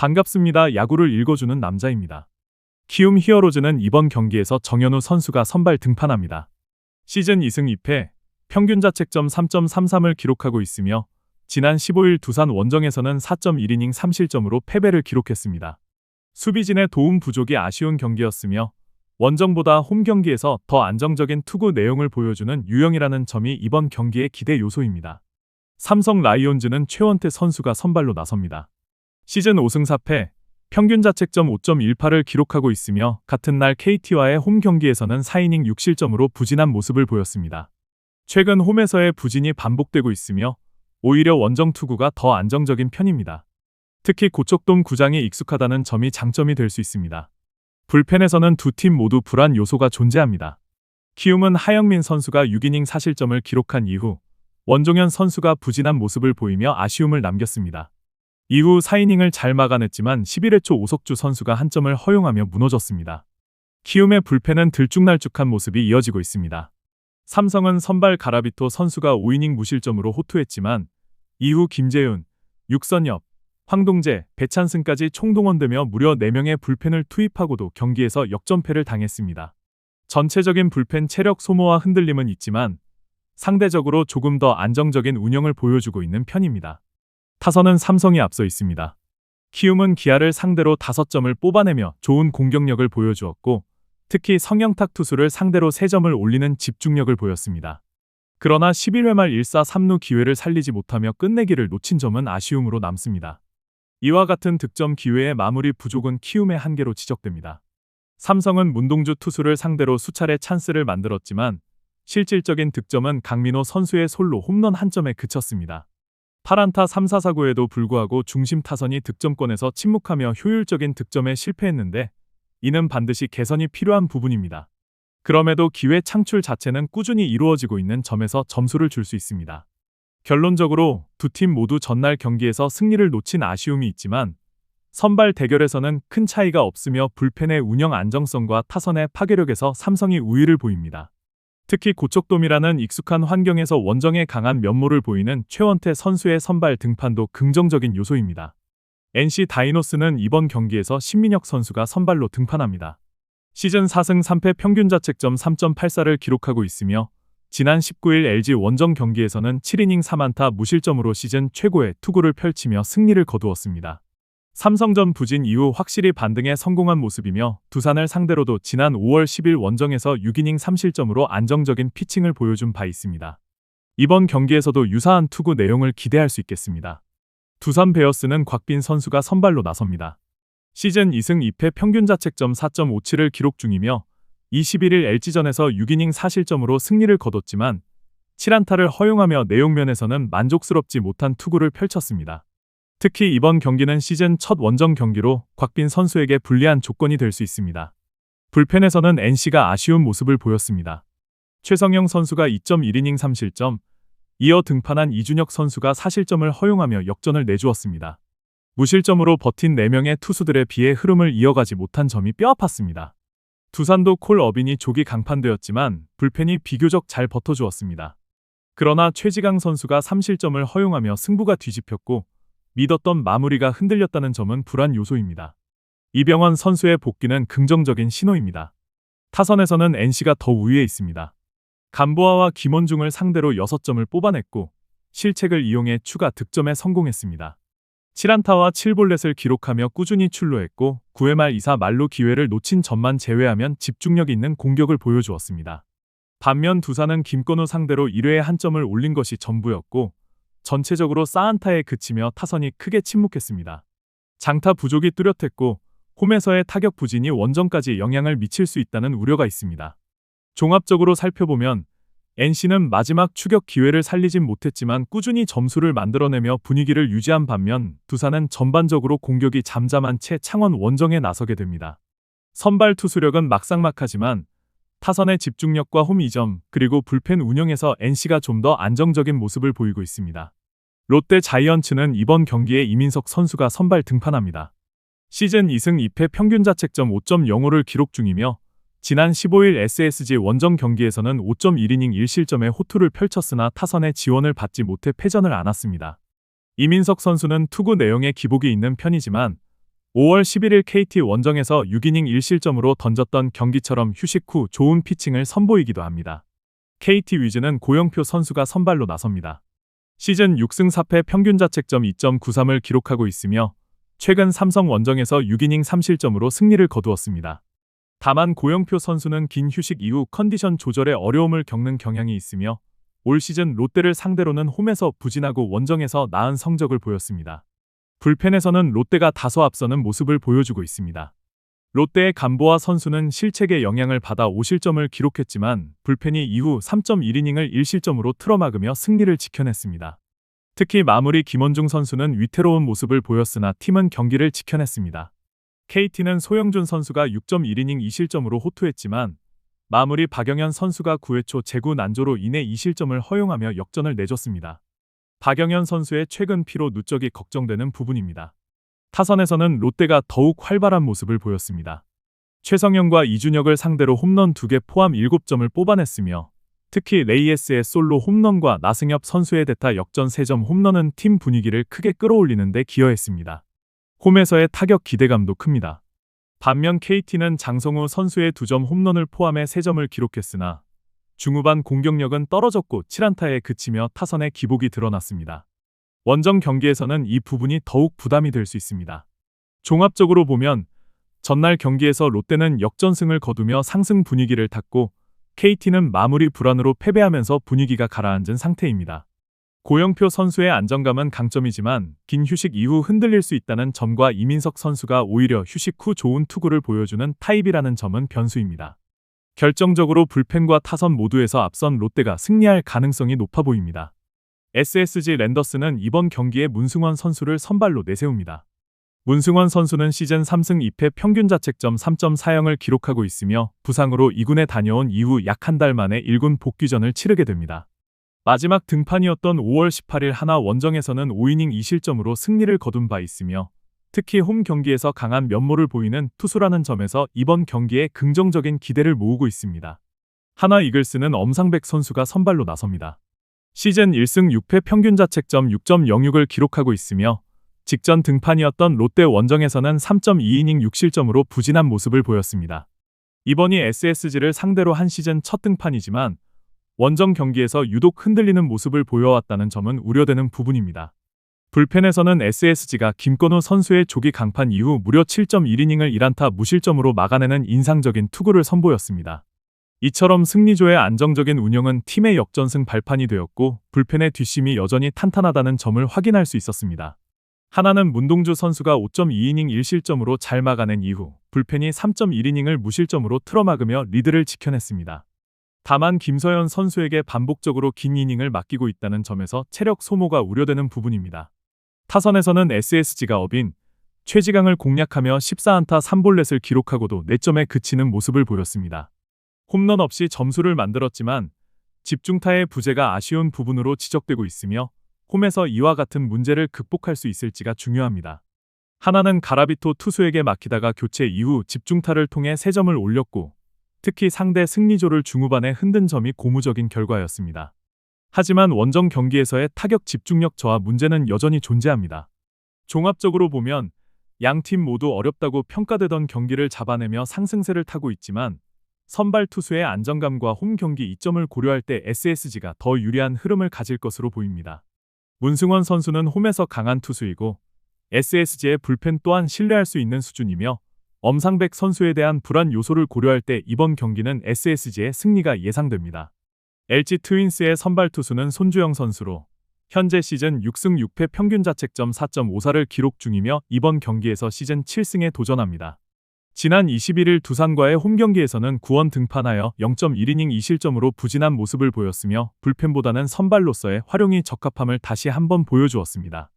반갑습니다. 야구를 읽어주는 남자입니다. 키움 히어로즈는 이번 경기에서 정현우 선수가 선발 등판합니다. 시즌 2승 2패, 평균 자책점 3.33을 기록하고 있으며 지난 15일 두산 원정에서는 4.1이닝 3실점으로 패배를 기록했습니다. 수비진의 도움 부족이 아쉬운 경기였으며 원정보다 홈 경기에서 더 안정적인 투구 내용을 보여주는 유형이라는 점이 이번 경기의 기대 요소입니다. 삼성 라이온즈는 최원태 선수가 선발로 나섭니다. 시즌 5승 4패, 평균 자책점 5.18을 기록하고 있으며 같은 날 KT와의 홈 경기에서는 4이닝 6실점으로 부진한 모습을 보였습니다. 최근 홈에서의 부진이 반복되고 있으며 오히려 원정 투구가 더 안정적인 편입니다. 특히 고척돔 구장이 익숙하다는 점이 장점이 될 수 있습니다. 불펜에서는 두 팀 모두 불안 요소가 존재합니다. 키움은 하영민 선수가 6이닝 4실점을 기록한 이후 원종현 선수가 부진한 모습을 보이며 아쉬움을 남겼습니다. 이후 4이닝을 잘 막아냈지만 11회 초 오석주 선수가 한 점을 허용하며 무너졌습니다. 키움의 불펜은 들쭉날쭉한 모습이 이어지고 있습니다. 삼성은 선발 가라비토 선수가 5이닝 무실점으로 호투했지만 이후 김재윤, 육선엽, 황동재, 배찬승까지 총동원되며 무려 4명의 불펜을 투입하고도 경기에서 역전패를 당했습니다. 전체적인 불펜 체력 소모와 흔들림은 있지만 상대적으로 조금 더 안정적인 운영을 보여주고 있는 편입니다. 타선은 삼성이 앞서 있습니다. 키움은 기아를 상대로 5점을 뽑아내며 좋은 공격력을 보여주었고 특히 성영탁 투수를 상대로 3점을 올리는 집중력을 보였습니다. 그러나 11회 말 1사 3루 기회를 살리지 못하며 끝내기를 놓친 점은 아쉬움으로 남습니다. 이와 같은 득점 기회의 마무리 부족은 키움의 한계로 지적됩니다. 삼성은 문동주 투수를 상대로 수차례 찬스를 만들었지만 실질적인 득점은 강민호 선수의 솔로 홈런 한 점에 그쳤습니다. 8안타 3사 사고에도 불구하고 중심 타선이 득점권에서 침묵하며 효율적인 득점에 실패했는데 이는 반드시 개선이 필요한 부분입니다. 그럼에도 기회 창출 자체는 꾸준히 이루어지고 있는 점에서 점수를 줄 수 있습니다. 결론적으로 두 팀 모두 전날 경기에서 승리를 놓친 아쉬움이 있지만 선발 대결에서는 큰 차이가 없으며 불펜의 운영 안정성과 타선의 파괴력에서 삼성이 우위를 보입니다. 특히 고척돔이라는 익숙한 환경에서 원정에 강한 면모를 보이는 최원태 선수의 선발 등판도 긍정적인 요소입니다. NC 다이노스는 이번 경기에서 신민혁 선수가 선발로 등판합니다. 시즌 4승 3패 평균 자책점 3.84를 기록하고 있으며 지난 19일 LG 원정 경기에서는 7이닝 3안타 무실점으로 시즌 최고의 투구를 펼치며 승리를 거두었습니다. 삼성전 부진 이후 확실히 반등에 성공한 모습이며 두산을 상대로도 지난 5월 10일 원정에서 6이닝 3실점으로 안정적인 피칭을 보여준 바 있습니다. 이번 경기에서도 유사한 투구 내용을 기대할 수 있겠습니다. 두산 베어스는 곽빈 선수가 선발로 나섭니다. 시즌 2승 2패 평균 자책점 4.57을 기록 중이며 21일 LG전에서 6이닝 4실점으로 승리를 거뒀지만 7안타를 허용하며 내용면에서는 만족스럽지 못한 투구를 펼쳤습니다. 특히 이번 경기는 시즌 첫 원정 경기로 곽빈 선수에게 불리한 조건이 될 수 있습니다. 불펜에서는 NC가 아쉬운 모습을 보였습니다. 최성영 선수가 2.1이닝 3실점, 이어 등판한 이준혁 선수가 4실점을 허용하며 역전을 내주었습니다. 무실점으로 버틴 4명의 투수들에 비해 흐름을 이어가지 못한 점이 뼈아팠습니다. 두산도 콜 어빈이 조기 강판되었지만 불펜이 비교적 잘 버텨주었습니다. 그러나 최지강 선수가 3실점을 허용하며 승부가 뒤집혔고 믿었던 마무리가 흔들렸다는 점은 불안 요소입니다. 이병헌 선수의 복귀는 긍정적인 신호입니다. 타선에서는 NC가 더 우위에 있습니다. 감보아와 김원중을 상대로 6점을 뽑아냈고 실책을 이용해 추가 득점에 성공했습니다. 7안타와 7볼넷을 기록하며 꾸준히 출루했고 9회 말 2사 말로 기회를 놓친 점만 제외하면 집중력 있는 공격을 보여주었습니다. 반면 두산은 김건우 상대로 1회에 한 점을 올린 것이 전부였고 전체적으로 싸안타에 그치며 타선이 크게 침묵했습니다. 장타 부족이 뚜렷했고 홈에서의 타격 부진이 원정까지 영향을 미칠 수 있다는 우려가 있습니다. 종합적으로 살펴보면 NC는 마지막 추격 기회를 살리진 못했지만 꾸준히 점수를 만들어내며 분위기를 유지한 반면 두산은 전반적으로 공격이 잠잠한 채 창원 원정에 나서게 됩니다. 선발 투수력은 막상막하지만 타선의 집중력과 홈 2점 그리고 불펜 운영에서 NC가 좀 더 안정적인 모습을 보이고 있습니다. 롯데 자이언츠는 이번 경기에 이민석 선수가 선발 등판합니다. 시즌 2승 2패 평균 자책점 5.05를 기록 중이며 지난 15일 SSG 원정 경기에서는 5.1이닝 1실점의 호투를 펼쳤으나 타선의 지원을 받지 못해 패전을 안았습니다. 이민석 선수는 투구 내용에 기복이 있는 편이지만 5월 11일 KT 원정에서 6이닝 1실점으로 던졌던 경기처럼 휴식 후 좋은 피칭을 선보이기도 합니다. KT 위즈는 고영표 선수가 선발로 나섭니다. 시즌 6승 4패 평균 자책점 2.93을 기록하고 있으며 최근 삼성 원정에서 6이닝 3실점으로 승리를 거두었습니다. 다만 고영표 선수는 긴 휴식 이후 컨디션 조절에 어려움을 겪는 경향이 있으며 올 시즌 롯데를 상대로는 홈에서 부진하고 원정에서 나은 성적을 보였습니다. 불펜에서는 롯데가 다소 앞서는 모습을 보여주고 있습니다. 롯데의 감보아 선수는 실책의 영향을 받아 5실점을 기록했지만 불펜이 이후 3.1이닝을 1실점으로 틀어막으며 승리를 지켜냈습니다. 특히 마무리 김원중 선수는 위태로운 모습을 보였으나 팀은 경기를 지켜냈습니다. KT는 소영준 선수가 6.1이닝 2실점으로 호투했지만 마무리 박영현 선수가 9회 초 제구 난조로 인해 2실점을 허용하며 역전을 내줬습니다. 박영현 선수의 최근 피로 누적이 걱정되는 부분입니다. 타선에서는 롯데가 더욱 활발한 모습을 보였습니다. 최성현과 이준혁을 상대로 홈런 2개 포함 7점을 뽑아냈으며 특히 레이에스의 솔로 홈런과 나승엽 선수의 대타 역전 3점 홈런은 팀 분위기를 크게 끌어올리는 데 기여했습니다. 홈에서의 타격 기대감도 큽니다. 반면 KT는 장성우 선수의 2점 홈런을 포함해 3점을 기록했으나 중후반 공격력은 떨어졌고 7안타에 그치며 타선의 기복이 드러났습니다. 원정 경기에서는 이 부분이 더욱 부담이 될 수 있습니다. 종합적으로 보면 전날 경기에서 롯데는 역전승을 거두며 상승 분위기를 탔고 KT는 마무리 불안으로 패배하면서 분위기가 가라앉은 상태입니다. 고영표 선수의 안정감은 강점이지만 긴 휴식 이후 흔들릴 수 있다는 점과 이민석 선수가 오히려 휴식 후 좋은 투구를 보여주는 타입이라는 점은 변수입니다. 결정적으로 불펜과 타선 모두에서 앞선 롯데가 승리할 가능성이 높아 보입니다. SSG 랜더스는 이번 경기에 문승원 선수를 선발로 내세웁니다. 문승원 선수는 시즌 3승 2패 평균 자책점 3.40을 기록하고 있으며 부상으로 2군에 다녀온 이후 약 한 달 만에 1군 복귀전을 치르게 됩니다. 마지막 등판이었던 5월 18일 하나 원정에서는 5이닝 2실점으로 승리를 거둔 바 있으며 특히 홈 경기에서 강한 면모를 보이는 투수라는 점에서 이번 경기에 긍정적인 기대를 모으고 있습니다. 하나 이글스는 엄상백 선수가 선발로 나섭니다. 시즌 1승 6패 평균 자책점 6.06을 기록하고 있으며 직전 등판이었던 롯데 원정에서는 3.2이닝 6실점으로 부진한 모습을 보였습니다. 이번이 SSG를 상대로 한 시즌 첫 등판이지만 원정 경기에서 유독 흔들리는 모습을 보여왔다는 점은 우려되는 부분입니다. 불펜에서는 SSG가 김건우 선수의 조기 강판 이후 무려 7.1이닝을 1안타 무실점으로 막아내는 인상적인 투구를 선보였습니다. 이처럼 승리조의 안정적인 운영은 팀의 역전승 발판이 되었고 불펜의 뒷심이 여전히 탄탄하다는 점을 확인할 수 있었습니다. 하나는 문동주 선수가 5.2이닝 1실점으로 잘 막아낸 이후 불펜이 3.1이닝을 무실점으로 틀어막으며 리드를 지켜냈습니다. 다만 김서현 선수에게 반복적으로 긴 이닝을 맡기고 있다는 점에서 체력 소모가 우려되는 부분입니다. 타선에서는 SSG가 업인 최지강을 공략하며 14안타 3볼넷을 기록하고도 4점에 그치는 모습을 보였습니다. 홈런 없이 점수를 만들었지만 집중타의 부재가 아쉬운 부분으로 지적되고 있으며 홈에서 이와 같은 문제를 극복할 수 있을지가 중요합니다. 하나는 가라비토 투수에게 막히다가 교체 이후 집중타를 통해 3점을 올렸고 특히 상대 승리조를 중후반에 흔든 점이 고무적인 결과였습니다. 하지만 원정 경기에서의 타격 집중력 저하 문제는 여전히 존재합니다. 종합적으로 보면 양 팀 모두 어렵다고 평가되던 경기를 잡아내며 상승세를 타고 있지만 선발 투수의 안정감과 홈 경기 이점을 고려할 때 SSG가 더 유리한 흐름을 가질 것으로 보입니다. 문승원 선수는 홈에서 강한 투수이고 SSG의 불펜 또한 신뢰할 수 있는 수준이며 엄상백 선수에 대한 불안 요소를 고려할 때 이번 경기는 SSG의 승리가 예상됩니다. LG 트윈스의 선발 투수는 손주영 선수로 현재 시즌 6승 6패 평균 자책점 4.54를 기록 중이며 이번 경기에서 시즌 7승에 도전합니다. 지난 21일 두산과의 홈경기에서는 구원 등판하여 0.1이닝 2실점으로 부진한 모습을 보였으며 불펜보다는 선발로서의 활용이 적합함을 다시 한번 보여주었습니다.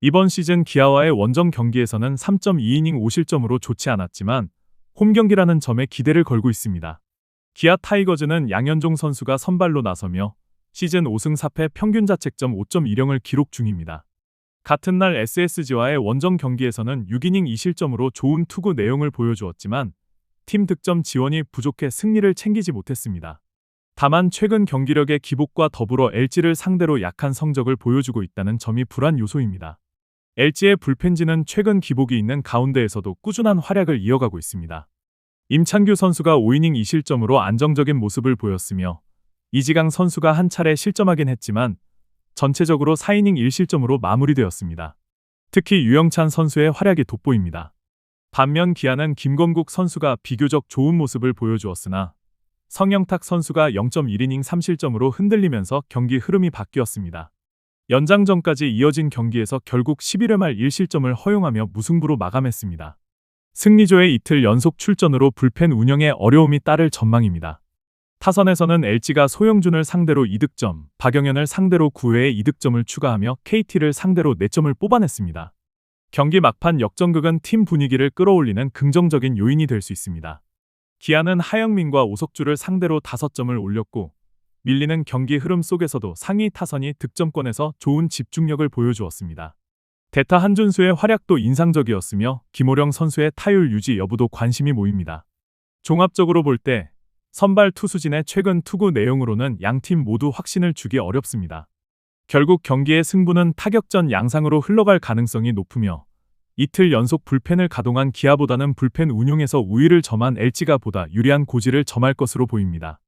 이번 시즌 기아와의 원정 경기에서는 3.2이닝 5실점으로 좋지 않았지만 홈경기라는 점에 기대를 걸고 있습니다. 기아 타이거즈는 양현종 선수가 선발로 나서며 시즌 5승 4패 평균 자책점 5.10을 기록 중입니다. 같은 날 SSG와의 원정 경기에서는 6이닝 2실점으로 좋은 투구 내용을 보여주었지만 팀 득점 지원이 부족해 승리를 챙기지 못했습니다. 다만 최근 경기력의 기복과 더불어 LG를 상대로 약한 성적을 보여주고 있다는 점이 불안 요소입니다. LG의 불펜진은 최근 기복이 있는 가운데에서도 꾸준한 활약을 이어가고 있습니다. 임창규 선수가 5이닝 2실점으로 안정적인 모습을 보였으며 이지강 선수가 한 차례 실점하긴 했지만 전체적으로 4이닝 1실점으로 마무리되었습니다. 특히 유영찬 선수의 활약이 돋보입니다. 반면 기아는 김건국 선수가 비교적 좋은 모습을 보여주었으나 성영탁 선수가 0.1이닝 3실점으로 흔들리면서 경기 흐름이 바뀌었습니다. 연장전까지 이어진 경기에서 결국 11회 말 1실점을 허용하며 무승부로 마감했습니다. 승리조의 이틀 연속 출전으로 불펜 운영에 어려움이 따를 전망입니다. 타선에서는 LG가 소영준을 상대로 2득점, 박영현을 상대로 9회에 2득점을 추가하며 KT를 상대로 4점을 뽑아냈습니다. 경기 막판 역전극은 팀 분위기를 끌어올리는 긍정적인 요인이 될 수 있습니다. 기아는 하영민과 오석주를 상대로 5점을 올렸고 밀리는 경기 흐름 속에서도 상위 타선이 득점권에서 좋은 집중력을 보여주었습니다. 대타 한준수의 활약도 인상적이었으며 김호령 선수의 타율 유지 여부도 관심이 모입니다. 종합적으로 볼 때 선발 투수진의 최근 투구 내용으로는 양팀 모두 확신을 주기 어렵습니다. 결국 경기의 승부는 타격전 양상으로 흘러갈 가능성이 높으며 이틀 연속 불펜을 가동한 기아보다는 불펜 운용에서 우위를 점한 LG가 보다 유리한 고지를 점할 것으로 보입니다.